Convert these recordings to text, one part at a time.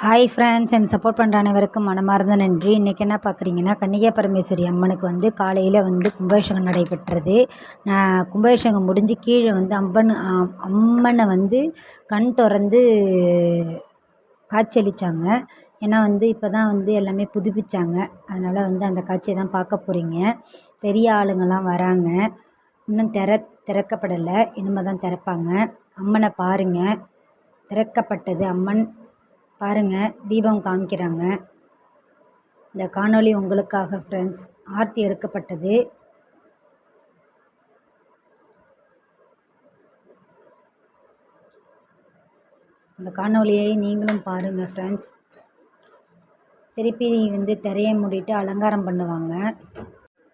Hi friends என் support பண்ணுற அனைவருக்கும் மனமார்ந்த நன்றி. இன்றைக்கி என்ன பார்க்குறீங்கன்னா கன்னிகா பரமேஸ்வரி அம்மனுக்கு வந்து காலையில் வந்து கும்பாபிஷேகம் நடைபெற்றது. நான் கும்பாபிஷேகம் முடிஞ்சு கீழே வந்து அம்மன் அம்மனை வந்து கண் திறந்து காட்சியளித்தாங்க ஏன்னா வந்து இப்போ தான் வந்து எல்லாமே புதுப்பிச்சாங்க. அதனால் வந்து அந்த காட்சியை தான் பார்க்க போகிறீங்க பெரிய ஆளுங்கள்லாம் வராங்க. இன்னும் திற திறக்கப்படலை. இனிமேல் தான் திறப்பாங்க. அம்மனை பாருங்கள் திறக்கப்பட்டது அம்மன். பாருங்கள் தீபம் காமிக்கிறாங்க. இந்த காணொளி உங்களுக்காக ஃப்ரெண்ட்ஸ் ஆர்த்தி எடுக்கப்பட்டது. இந்த காணொளியை நீங்களும் பாருங்கள் ஃப்ரெண்ட்ஸ் திருப்பி வந்து திரையை மூடிட்டு அலங்காரம் பண்ணுவாங்க.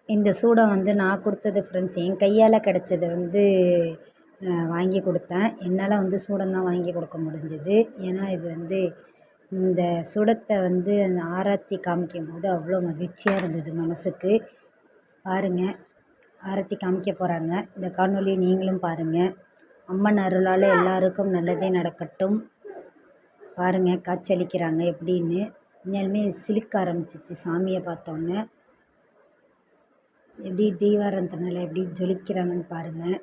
இந்த சூடை வந்து நான் கொடுத்தது ஃப்ரெண்ட்ஸ் என் கையால் கிடச்சது வந்து வாங்கி கொடுத்தேன். என்னால் வந்து சூடம் தான் வாங்கி கொடுக்க முடிஞ்சுது. ஏன்னா இது வந்து இந்த சுடத்தை வந்து அந்த ஆராத்தி காமிக்கும் போது அவ்வளோ மகிழ்ச்சியாக இருந்தது மனதுக்கு பாருங்கள் ஆரத்தி காமிக்க போகிறாங்க இந்த காணொலியை நீங்களும் பாருங்கள் அம்மன் அருளால் எல்லாருக்கும் நல்லதே நடக்கட்டும். பாருங்கள் காட்சியளிக்கிறாங்க எப்படின்னு. உண்மையாலுமே சிலிக்க ஆரம்பிச்சிச்சு சாமியை பார்த்தோன்னே. எப்படி தீவாரத்தினால எப்படி ஜொலிக்கிறாங்கன்னு பாருங்கள்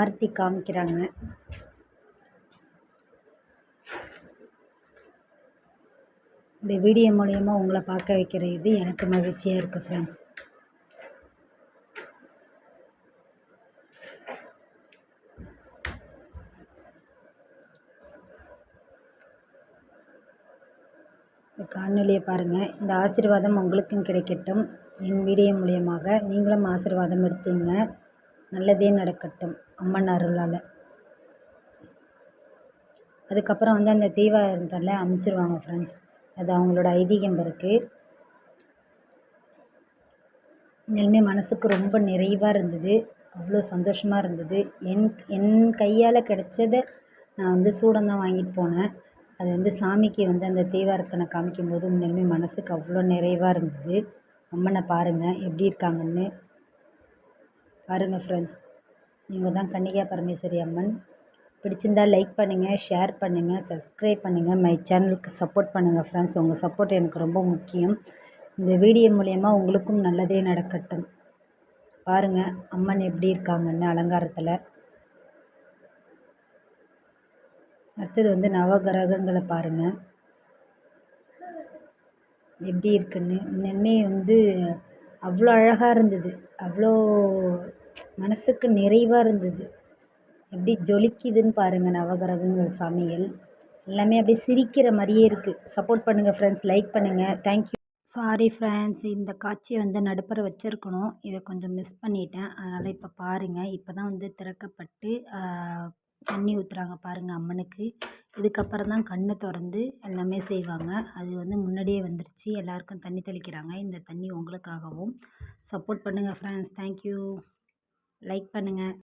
ஆர்த்தி காமிக்கிறாங்க. இந்த வீடியோ மூலயமா உங்களை பார்க்க வைக்கிறது எனக்கு மகிழ்ச்சியாக இருக்குது ஃப்ரெண்ட்ஸ் இந்த காணொலியை பாருங்கள் இந்த ஆசீர்வாதம் உங்களுக்கும் கிடைக்கட்டும். என் வீடியோ மூலியமாக நீங்களும் ஆசீர்வாதம் எடுத்தீங்க. நல்லதே நடக்கட்டும். அம்மன் அருளால். அதுக்கப்புறம் வந்து அந்த தீவாரத்தில் அமைச்சிருவாங்க ஃப்ரெண்ட்ஸ் அது அவங்களோட ஐதீகம் இருக்குது உண்மையாலுமே மனதுக்கு ரொம்ப நிறைவாக இருந்தது. அவ்வளோ சந்தோஷமாக இருந்தது. என் என் கையால் கிடச்சத நான் வந்து சூடம் தான் வாங்கிட்டு போனேன். அது வந்து சாமிக்கு வந்து அந்த தீவாரத்தனை காமிக்கும்போது உண்மையாலுமே மனதுக்கு அவ்வளோ நிறைவாக இருந்தது. அம்மனை பாருங்கள் எப்படி இருக்காங்கன்னு. பாருங்கள் ஃப்ரெண்ட்ஸ் இவங்க தான் கன்னிகா பரமேஸ்வரி அம்மன். பிடிச்சிருந்தால் லைக் பண்ணுங்கள் ஷேர் பண்ணுங்கள் சப்ஸ்கிரைப் பண்ணுங்கள் மை சேனலுக்கு சப்போர்ட் பண்ணுங்கள் ஃப்ரெண்ட்ஸ். உங்கள் சப்போர்ட் எனக்கு ரொம்ப முக்கியம். இந்த வீடியோ மூலயமா உங்களுக்கும் நல்லதே நடக்கட்டும். பாருங்கள் அம்மன் எப்படி இருக்காங்கன்னு அலங்காரத்தில். அடுத்தது வந்து நவகிரகங்களை பாருங்கள் எப்படி இருக்குன்னு. இன்னுமே வந்து அவ்வளோ அழகாக இருந்தது. அவ்வளோ மனதுக்கு நிறைவாக இருந்தது. எப்படி ஜொலிக்குதுன்னு பாருங்கள் நவகிரகங்கள் சாமிகள். எல்லாமே அப்படியே சிரிக்கிற மாதிரியே இருக்குது சப்போர்ட் பண்ணுங்கள் ஃப்ரெண்ட்ஸ் லைக் பண்ணுங்கள் தேங்க்யூ சாரி ஃப்ரெண்ட்ஸ் இந்த காட்சியை வந்து நடுப்புற வச்சுருக்கணும். இதை கொஞ்சம் மிஸ் பண்ணிட்டேன். அதனால் இப்போ பாருங்கள் இப்போ தான் வந்து திறக்கப்பட்டு தண்ணி ஊற்றுறாங்க பாருங்கள் அம்மனுக்கு. இதுக்கப்புறம் தான் கண்ணை திறந்து எல்லாமே செய்வாங்க. அது வந்து முன்னாடியே வந்துருச்சு. எல்லாருக்கும் தண்ணி தெளிக்கிறாங்க. இந்த தண்ணி உங்களுக்காகவும். சப்போர்ட் பண்ணுங்கள் ஃப்ரெண்ட்ஸ் தேங்க்யூ லைக் பண்ணுங்கள்